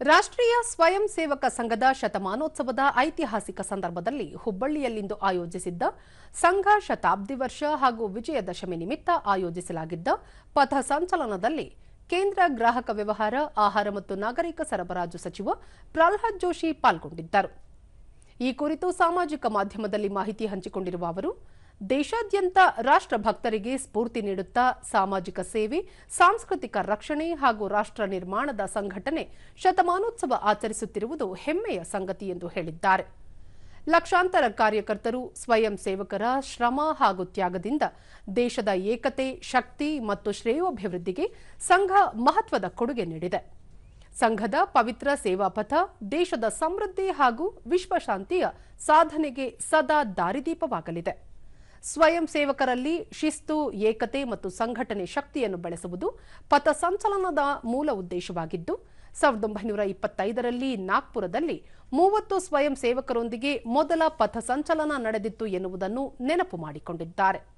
ರಾಷ್ಟ್ರೀಯ ಸ್ವಯಂ ಸೇವಕ ಸಂಘದ ಶತಮಾನೋತ್ಸವದ ಐತಿಹಾಸಿಕ ಸಂದರ್ಭದಲ್ಲಿ ಹುಬ್ಬಳ್ಳಿಯಲ್ಲಿಂದು ಆಯೋಜಿಸಿದ್ದ ಸಂಘ ಶತಾಬ್ದಿ ವರ್ಷ ಹಾಗೂ ವಿಜಯದಶಮಿ ನಿಮಿತ್ತ ಆಯೋಜಿಸಲಾಗಿದ್ದ ಪಥ ಸಂಚಲನದಲ್ಲಿ ಕೇಂದ್ರ ಗ್ರಾಹಕ ವ್ಯವಹಾರ, ಆಹಾರ ಮತ್ತು ನಾಗರಿಕ ಸರಬರಾಜು ಸಚಿವ ಪ್ರಹ್ಲಾದ್ ಜೋಶಿ ಪಾಲ್ಗೊಂಡಿದ್ದರು. ಈ ಕುರಿತು ಸಾಮಾಜಿಕ ಮಾಧ್ಯಮದಲ್ಲಿ ಮಾಹಿತಿ ಹಂಚಿಕೊಂಡಿರುವ ಅವರು ದೇಶಾದ್ಯಂತ ರಾಷ್ಟ್ರಭಕ್ತರಿಗೆ ಸ್ಫೂರ್ತಿ ನೀಡುತ್ತಾ ಸಾಮಾಜಿಕ ಸೇವೆ, ಸಾಂಸ್ಕೃತಿಕ ರಕ್ಷಣೆ ಹಾಗೂ ರಾಷ್ಟ್ರ ನಿರ್ಮಾಣದ ಸಂಘಟನೆ ಶತಮಾನೋತ್ಸವ ಆಚರಿಸುತ್ತಿರುವುದು ಹೆಮ್ಮೆಯ ಸಂಗತಿ ಎಂದು ಹೇಳಿದ್ದಾರೆ. ಲಕ್ಷಾಂತರ ಕಾರ್ಯಕರ್ತರು, ಸ್ವಯಂ ಸೇವಕರ ಶ್ರಮ ಹಾಗೂ ತ್ಯಾಗದಿಂದ ದೇಶದ ಏಕತೆ, ಶಕ್ತಿ ಮತ್ತು ಶ್ರೇಯೋಭಿವೃದ್ಧಿಗೆ ಸಂಘ ಮಹತ್ವದ ಕೊಡುಗೆ ನೀಡಿದೆ. ಸಂಘದ ಪವಿತ್ರ ಸೇವಾಪಥ, ದೇಶದ ಸಮೃದ್ಧಿ ಹಾಗೂ ವಿಶ್ವಶಾಂತಿಯ ಸಾಧನೆಗೆ ಸದಾ ದಾರಿದೀಪವಾಗಲಿದೆ. ಸ್ವಯಂ ಸೇವಕರಲ್ಲಿ ಶಿಸ್ತು, ಏಕತೆ ಮತ್ತು ಸಂಘಟನೆ ಶಕ್ತಿಯನ್ನು ಬೆಳೆಸುವುದು ಪಥ ಸಂಚಲನದ ಮೂಲ ಉದ್ದೇಶವಾಗಿದ್ದು, ಸಾವಿರದ ಒಂಬೈನೂರ ಇಪ್ಪತ್ತೈದರಲ್ಲಿ ನಾಗ್ಪುರದಲ್ಲಿ ಮೂವತ್ತು ಸ್ವಯಂ ಸೇವಕರೊಂದಿಗೆ ಮೊದಲ ಪಥ ಸಂಚಲನ ನಡೆದಿತ್ತು ಎನ್ನುವುದನ್ನು ನೆನಪು ಮಾಡಿಕೊಂಡಿದ್ದಾರೆ.